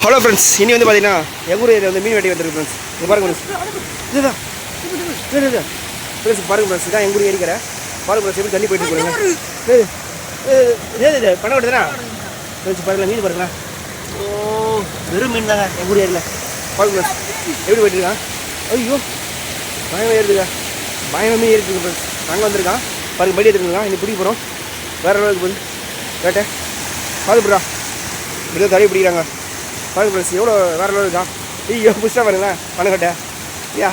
Hello friends இனி வந்து பார்த்தீங்கன்னா எங்கள் ஊர் வந்து மீன் வெட்டி வந்துருக்கு ஃப்ரெண்ட்ஸ் இது பாருங்க ஃப்ரெண்ட்ஸ் இதுதான். ஃப்ரெண்ட்ஸ் பாருங்க ஃப்ரெண்ட்ஸ் இதான் எங்கள் ஊர் ஏரிக்கிற பாருங்க ஃப்ரெண்ட்ஸ் எப்படி தண்ணி போயிட்டு போகிறேன் இது பண்ண விட்டுதுனா ஃப்ரெண்ட்ஸ் பாருங்களேன் மீன் பாருங்களேன். ஓ வெறும் மீன் தாங்க எங்கள் ஊர் ஏரியில். பாருங்க ஃப்ரெண்ட்ஸ் எப்படி போயிட்டு இருக்கான் ஐயோ பயமாக ஏறுதுங்க பயமாக மீன் இருக்குது ஃப்ரெண்ட்ஸ் நாங்கள் வந்திருக்கான். பாருங்க படி எடுத்துருக்கான் இன்னைக்கு பிடிக்க போகிறோம் வேறு அளவுக்கு போகுது வேட்டை பாதுபுரா இப்படி தான் தடவி பிடிக்கிறாங்க. பாருங்க ஃப்ரெண்ட்ஸ் எவ்வளோ வேறு லெவல் இருக்கா ஐயோ புதுசாக பாருங்களேன் பணக்கட்டை ஐயா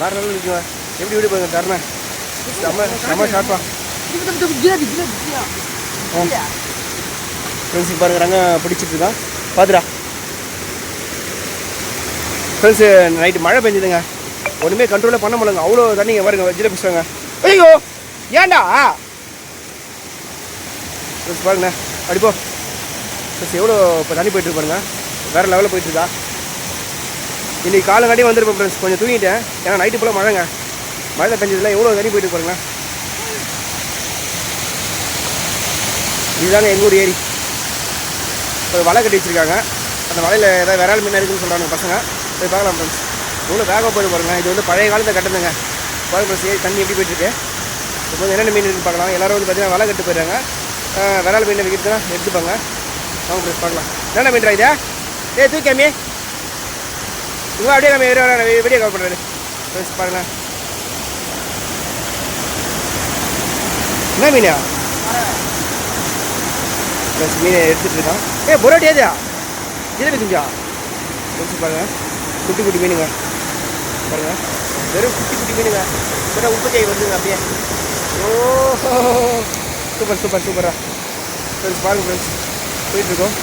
வேறு லெவல் இருக்குங்க எப்படி எப்படி பாருங்க தரணும் செம்ம செம்ம ஷார்ப்பா ஃப்ரெண்ட்ஸ் பாருங்க நாங்கள் பிடிச்சிட்டு இருக்கோம் பார்த்துடா ஃப்ரெண்ட்ஸு நைட்டு மழை பெஞ்சுதுங்க. ஒன்றுமே கண்ட்ரோலே பண்ண முடியலங்க. அவ்வளோ தண்ணிங்க பாருங்க வஜ்ஜில் பிடிச்சாங்க ஐயோ ஏண்டா ஃப்ரெண்ட்ஸ் பாருங்கண்ணே அடிப்போ. ஃப்ரெண்ட்ஸ் எவ்வளோ இப்போ தண்ணி போயிட்டு பாருங்க. வேறு லெவலில் போயிட்டு இருக்கா? காலங்காட்டி வந்துருப்பேன் ஃப்ரெண்ட்ஸ் கொஞ்சம் தூங்கிட்டேன். ஏன்னா நைட்டு போல் மழைங்க. மழை பெஞ்சதில் எவ்வளோ தண்ணி போயிட்டு பாருங்க. இதுதாங்க எங்கள் ஊர் ஏரி. ஒரு வலை கட்டி வச்சுருக்காங்க. அந்த வலையில் ஏதாவது விரால் மீன் இருக்குன்னு சொல்கிறாங்க பசங்க. போய் பார்க்கலாம் ஃப்ரெண்ட்ஸ் எவ்வளோ வேகமாக போயிட்டு பாருங்க. இது வந்து பழைய காலத்தை கட்டணுங்க பாருங்க ஃப்ரெண்ட்ஸ் ஏரி தண்ணி எப்படி போயிட்டுருக்கு இப்போ வந்து என்னென்ன மீன் இருக்குன்னு பார்க்கலாம். எல்லோரும் வந்து பார்த்தீங்கன்னா வலை கட்டு போயிடுறாங்க. விரால் மீன் விற்கிறதுனா எடுத்துப்பாங்க. அவங்க ஃப்ரெண்ட்ஸ் பார்க்கலாம். என்னென்ன மீன்ரா இதா ஏ தூக்காமே இவங்க அப்படியே நம்ம வீடியோ கவர் பண்ணுறது ஃப்ரெண்ட்ஸ் பாருங்களேன் என்ன மீனா? ப்ளஸ் மீனை எடுத்துகிட்டு இருக்கான். ஏ பொரோட்டி ஏதா ஜிலேபி செஞ்சா? ஃப்ரெண்ட்ஸ் பாருங்கள் குட்டி குட்டி மீனுங்க. பாருங்கள் வெறும் குட்டி குட்டி மீனுங்க. இப்போ உற்பத்தி ஆகி வருதுங்க அப்படியே. ஓ சூப்பர் சூப்பர் சூப்பரா ஃப்ரெண்ட்ஸ் பாருங்க ஃப்ரெண்ட்ஸ் போயிட்டுருக்கோம்.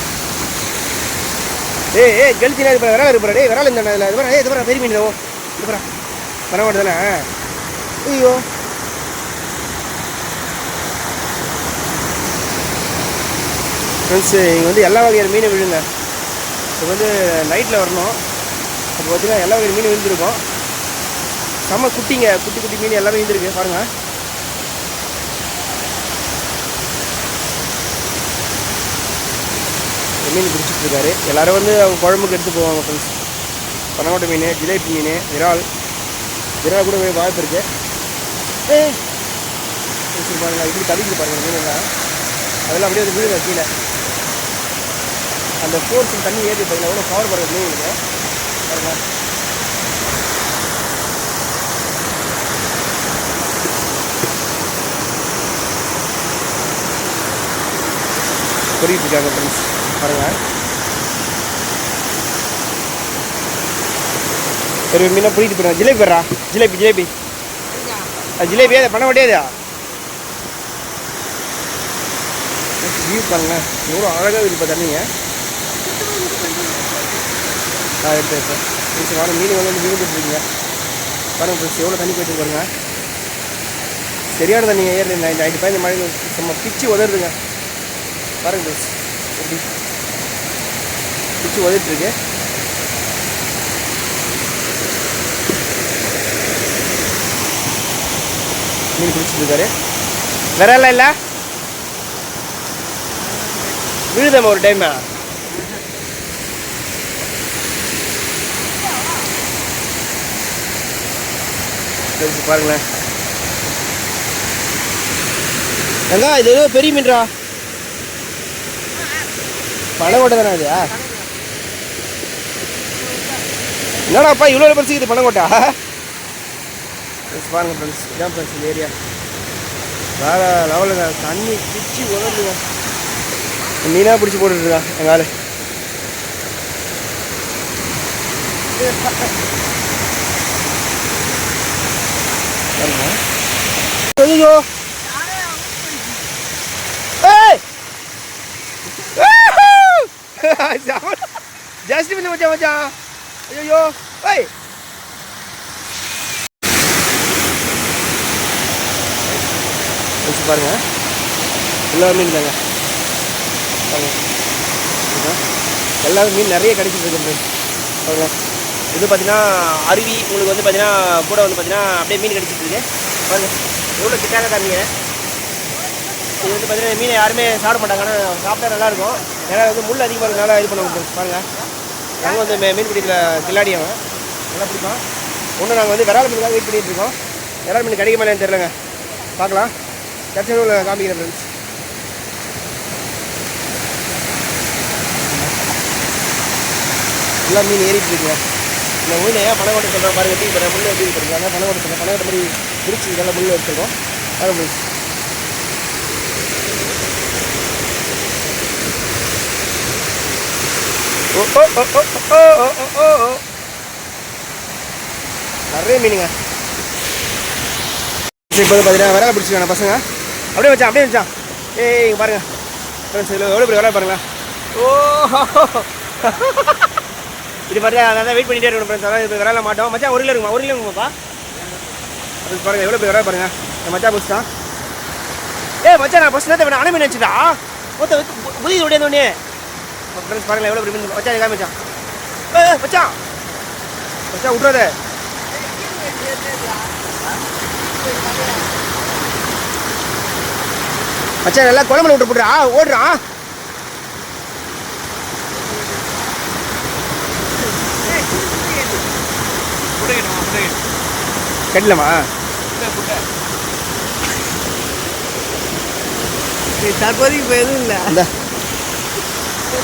ஏ ஏ கெளுத்தினா இது விரால் இருப்பா டேய் விரால் இந்த இதில். இது ஏ இது பாரு பெரிய மீன் ஓ இது பாரு பரவாயில்ல தானே ஐயோ. ஃப்ரெண்ட்ஸு இங்கே வந்து எல்லா வகையான மீன் விழுங்க. இப்போ வந்து நைட்டில் வரணும். இப்போ பார்த்தீங்கன்னா எல்லா வகையான மீன் விழுந்துருக்கோம். செம்ம குட்டிங்க. குட்டி குட்டி மீன் எல்லாமே விழுந்துருக்கு. பாருங்கள் மீன் பிடிச்சிட்டு இருக்காரு. எல்லாரும் வந்து அவங்க குழம்புக்கு எடுத்து போவாங்க ஃப்ரெண்ட்ஸ் பனங்கோட்டை மீன் ஜிலேபி மீன் விரால். விரால் கூட வேற வாய்ப்பு இருக்கு. ஏ ஃப்ரெண்ட்ஸ் பாருங்க இப்படி தவிக்கிட்டு பாருங்க மீன் எல்லாம். அதெல்லாம் அப்படியே வந்து விழுங்க கீழே அந்த ஃபோர்ஸ் தண்ணி ஏறி பாருங்க எவ்வளோ பவர் பாருங்க மீன் இருக்கு. பாருங்க. புரியிட்டு இருக்காங்க ஃப்ரெண்ட்ஸ் பாருங்க. ஒரு மீனை புரியுது போடுறேன் ஜிலேபி வர்றா. ஜிலேபி ஜிலேபி. ஜிலேபி அதை பண்ண முடியாதா வியூ பாருங்க. எவ்வளோ அழகாக இருக்கு இப்போ தண்ணிங்க. ஆ எடுத்து எடுத்தேன் ஃப்ரெண்ட்ஸ் வாங்க மீன் வந்து மீன் இருக்கீங்க பாருங்க ஃப்ரெண்ட்ஸ் எவ்வளோ தண்ணி போயிட்டு பாருங்க. சரியான தண்ணிங்க ஏறி நைட் நைட்டு பயந்து மழை சும்மா பிச்சு உதறுதுங்க. பாருங்க ஃப்ரெண்ட்ஸ் எப்படி பிச்சு வந்துட்டுருக்கு மீன் பிடிச்சிட்டு இருக்காரு இல்லை? விழுதம் ஒரு டைம் பாருங்களேன். எங்க இது பெரிய மீன்ரா? பனங்கோட்டை தானே இது? என்னடாப்பா இவ்வளோ பரிசுக்குது பனங்கோட்டா ஃப்ரெண்ட்ஸ் பாருங்க ஃப்ரெண்ட்ஸ் இதான் ஃப்ரெண்ட்ஸ் இந்த ஏரியா வேற லெவலுங்க தண்ணி பிச்சு உணர்ந்துங்க மீனாக பிடிச்சி போட்டுருக்கா எங்கள் ஆள்? ஐயோ ஜாஸ்தி வந்து மச்சான் மச்சான். ஐயோ ஏய் வச்சு பாருங்க எல்லா மீன் தாங்க பாருங்க இதுதான். எல்லா மீன் நிறைய கிடைச்சிட்டு இருக்கு பாருங்க இது பார்த்தீங்கன்னா அருவி உங்களுக்கு வந்து பார்த்தீங்கன்னா கூட வந்து பார்த்தீங்கன்னா அப்படியே மீன் கிடைச்சிட்டு இருக்கு பாருங்க எவ்வளோ கிட்டாக காமிங்க இது வந்து பார்த்தீங்கன்னா மீனை யாருமே சாப்பிட மாட்டாங்க ஆனால் சாப்பிட்டா நல்லாயிருக்கும் ஏன்னா வந்து முள் அதிகமாக இருக்கனால இது பண்ண ஃப்ரெண்ட்ஸ் பாருங்கள் நாங்கள் வந்து மே- மீன் பிடிக்கிற கில்லாடி அவன். நல்லா பிடிக்கும் ஒன்று நாங்கள் வந்து விரால் மீனுக்காக வெயிட் பண்ணிட்டு இருக்கோம். விரால் மீன் கிடைக்க மேலேன்னு தெரிலங்க பார்க்கலாம். கட்சியில் காமிக்கிறேன் ஃப்ரெண்ட்ஸ் எல்லாம் மீன் ஏறிட்டு இருக்குங்க இந்த மீனை ஏன் பணம் கொண்டு சொல்கிற மாதிரி எப்படி இப்போ முள் எப்படி இருக்கிறீங்க பணம் கொண்டு சொல்கிறேன் பணம் கொண்ட மாதிரி பிரிச்சு நல்லா முள் எடுத்துருக்கோம் அது முடிச்சு நிறைய மீனுங்க இப்போ பார்த்தீங்கன்னா விரலை பிடிச்சிருக்காங்க பசங்க அப்படியே வச்சான் அப்படியே வச்சான் ஏய் இங்கே பாருங்க ஃப்ரெண்ட்ஸ் இதில் எவ்வளோ பெரிய விரலை பாருங்களா ஓ இது பாருங்க அதான் வெயிட் பண்ணிட்டே இருக்கணும் ஃப்ரெண்ட்ஸ் அதான் இப்போ விரல மாட்டோம் மச்சா ஒரு கிலோ இருக்குமா ஒரு கிலோ இருக்குமாப்பா அப்படி பாருங்க எவ்வளோ பெரிய விரலை பாருங்க என் மச்சான் பிடிச்சிட்டான் ஏ மச்சா நான் ஃபஸ்ட் நேரத்தை அணை மீன் வச்சுட்டா மொத்த புதிய உடைய உடனே ஃப்ரெண்ட்ஸ் பாருங்களேன் எவ்வளோ பெரிய மச்சான் எங்கே மச்சான் ஏய், ஏய், மச்சான் மச்சான் விட்றாதே மச்சான் நல்லா குழம்புல விட்டு போடுறா ஓடுறான் கட்டலமா தற்போதைக்கு இப்போ எதுவும் இல்லை. அந்த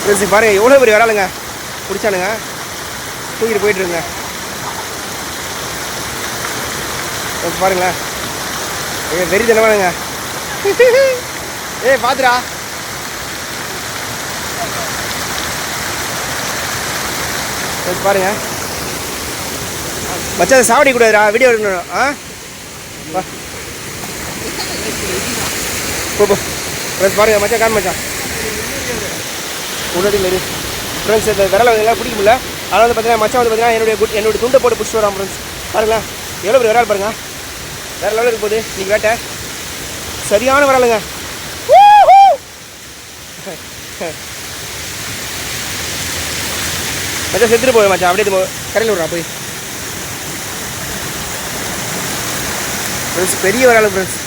ஃப்ரெண்ட்ஸ் பாருங்க எவ்வளோ பெரிய வராளுங்க? பிடிச்சானுங்க. தூக்கிட்டு போயிட்டுருங்க. ஃப்ரெண்ட்ஸ் பாருங்களேன். ஏ வெறி தினமானுங்க ஏய் பார்த்துடா ஃப்ரெண்ட்ஸ் பாருங்க. மச்சான் அதை சாவடி கூடாதுடா. வீடியோ எடுக்கணும். ஆ? போ போ. ஃப்ரெண்ட்ஸ் பாருங்க மச்சான் கான் மச்சான். முன்னாடி மாரி ஃப்ரெண்ட்ஸ் இந்த விரலை எல்லாம் பிடிக்க முடியல அதனால் வந்து பார்த்தீங்கன்னா மச்சான் வந்து பார்த்தீங்கன்னா என்னுடைய குட் என்னுடைய துண்டை போட்டு பிடிச்சிட்டு வரான் ஃப்ரெண்ட்ஸ் பாருங்களேன். எவ்வளோ பெரிய விரால் பாருங்க. வேற லெவலில் இருக்கும் போகுது நீங்கள் வேட்டை. சரியான விரலுங்க. மச்சான் செத்துட்டு போய் மச்சான். அப்படியே கரையில் விட்றா போய். ஃப்ரெண்ட்ஸ் பெரிய விரல் ஃப்ரெண்ட்ஸ்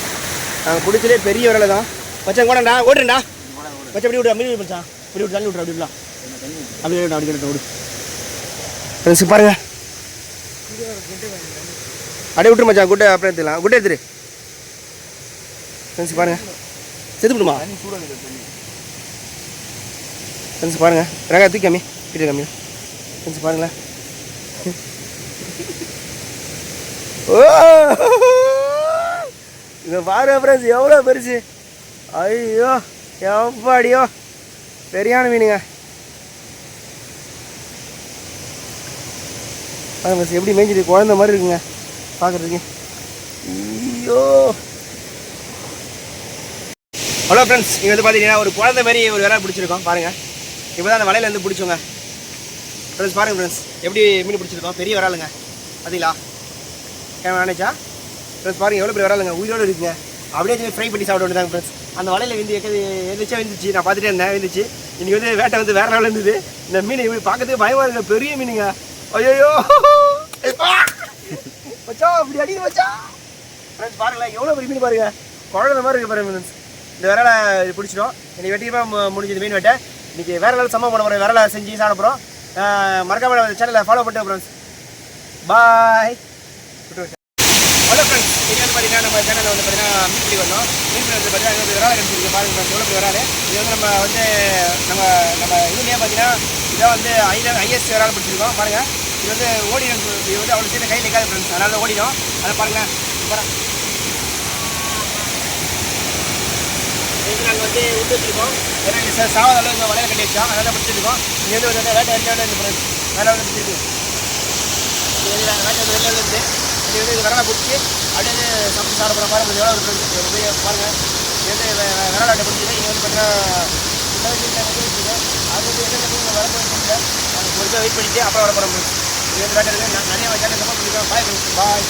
நாங்கள் பிடிச்சதே பெரிய விரலை தான் மச்சான் கூடண்டா ஓடுறேன்டா. மச்சான் அப்படி விடு மீன் மச்சான். இப்படி விட்டு தள்ளி விட்ரு அப்படி விடலாம் அப்படி விடு அப்படி விட்டு விடு. ஃப்ரெண்ட்ஸ் பாருங்க. அப்படியே விட்டுரு மச்சான் குட்டை அப்புறம் எடுத்துக்கலாம். குட்டை எடுத்துரு. ஃப்ரெண்ட்ஸ் பாருங்க. செத்து விடுமா ஃப்ரெண்ட்ஸ் பாருங்க. ரகா தூக்கி கம்மி கிட்ட கம்மி ஃப்ரெண்ட்ஸ் பாருங்களேன் ஓ! இங்கே பாருங்க ஃப்ரெண்ட்ஸ் எவ்வளோ பெருசு. ஐயோ எப்பாடியோ பெரியான மீனுங்க. பாருங்க friends, எப்படி மேய்ஞ்சிட்டு குழந்த மாதிரி இருக்குங்க. பார்க்குறதுக்கு ஐயோ. ஹலோ ஃப்ரெண்ட்ஸ் இங்கே வந்து பார்த்தீங்கன்னா ஒரு குழந்தை மாதிரி ஒரு வேலை பிடிச்சிருக்கோம். பாருங்கள் இப்போ தான் அந்த வலையிலேருந்து பிடிச்சோங்க. ஃப்ரெண்ட்ஸ் பாருங்கள் ஃப்ரெண்ட்ஸ் எப்படி மீன் பிடிச்சிருக்கோம்? பெரிய வராளுங்க பார்த்தீங்களா கேமரா நினைச்சா ஃப்ரெண்ட்ஸ் பாருங்கள் எவ்வளோ பெரிய வராளுங்க உயிரோடு இருக்குங்க. அப்படியே ஃப்ரை பண்ணி சாப்பிட வேண்டியதாங்க ஃப்ரெண்ட்ஸ் அந்த வலையில் வந்து எக்கது எந்திரிச்சா வந்துச்சு நான் பார்த்துட்டே இருந்தேன் வந்துச்சு இன்னைக்கு வந்து வேட்டை வந்து வேற நாள் இருந்தது. இந்த மீன் இப்படி பார்க்கறதுக்கு பயமாக இருங்க பெரிய மீனுங்க. ஐயோ வச்சா இப்படி அடிக்குது வச்சா ஃப்ரெண்ட்ஸ் பாருங்களேன் எவ்வளோ பெரிய மீன் பாருங்க. குழந்தை மாதிரி இருக்கு பாருங்க ஃப்ரெண்ட்ஸ் இந்த விரலை பிடிச்சிடும். இன்னைக்கு வெட்டியமாக முடிஞ்சது மீன் வேட்டை. இன்னைக்கு வேற நாள் சம்பவம் பண்ண போகிறோம் விரலை செஞ்சு சாப்பிட போகிறோம் மறக்காம சேனலை ஃபாலோ பண்ணிட்டு ஃப்ரெண்ட்ஸ் பாய் ஹலோ ஃப்ரெண்ட்ஸ் இது வந்து பார்த்தீங்கன்னா நம்ம சேனலில் வந்து பார்த்தீங்கன்னா மீன் பிடி வந்தோம். மீன் பிடி வந்து பார்த்தீங்கன்னா இருபது விரால் கிடைச்சிருக்கு. பாருங்க எவ்வளோ பெரிய விரால் இது வந்து நம்ம வந்து நம்ம நம்ம இதுலேயே பார்த்தீங்கன்னா இதான் வந்து ஐ ஐஎஸ் விரால் பிடிச்சிருக்கோம். பாருங்கள் இது வந்து ஓடிடும். இது வந்து அவ்வளோ சீக்கிரம் கையில் நிற்காது ஃப்ரெண்ட்ஸ் அதனால் ஓடிடும். அதை பாருங்கள் பாருங்க இது நாங்கள் வந்து விட்டு வச்சுருக்கோம். ஏன்னா இங்கே அளவுக்கு வலையில கட்டி வச்சோம். அதனால் பிடிச்சிருக்கோம் இது வந்து வந்து வேட்டை எரிஞ்சோட இருந்து ஃப்ரெண்ட்ஸ் வேலை வந்து பிடிச்சிருக்கு. இது வந்து வேட்டை வந்து இருந்து இது வந்து இது விரலை பிடிச்சி. அப்படியே சமைச்சு சாப்பிட்ற மாதிரி கொஞ்சம் வேலை இருக்குது போய் பாருங்கள் எந்த விளையாட்டு பிடிச்சது இங்கே வந்து பார்த்தீங்கன்னா வச்சுருக்கேன் அது வந்து என்னென்ன வர போயிருக்கீங்க அதுக்கு ஒரு வெயிட் பண்ணிட்டு அப்புறம் வர போகிறோம் இது நிறைய வயசான பாய் பாய்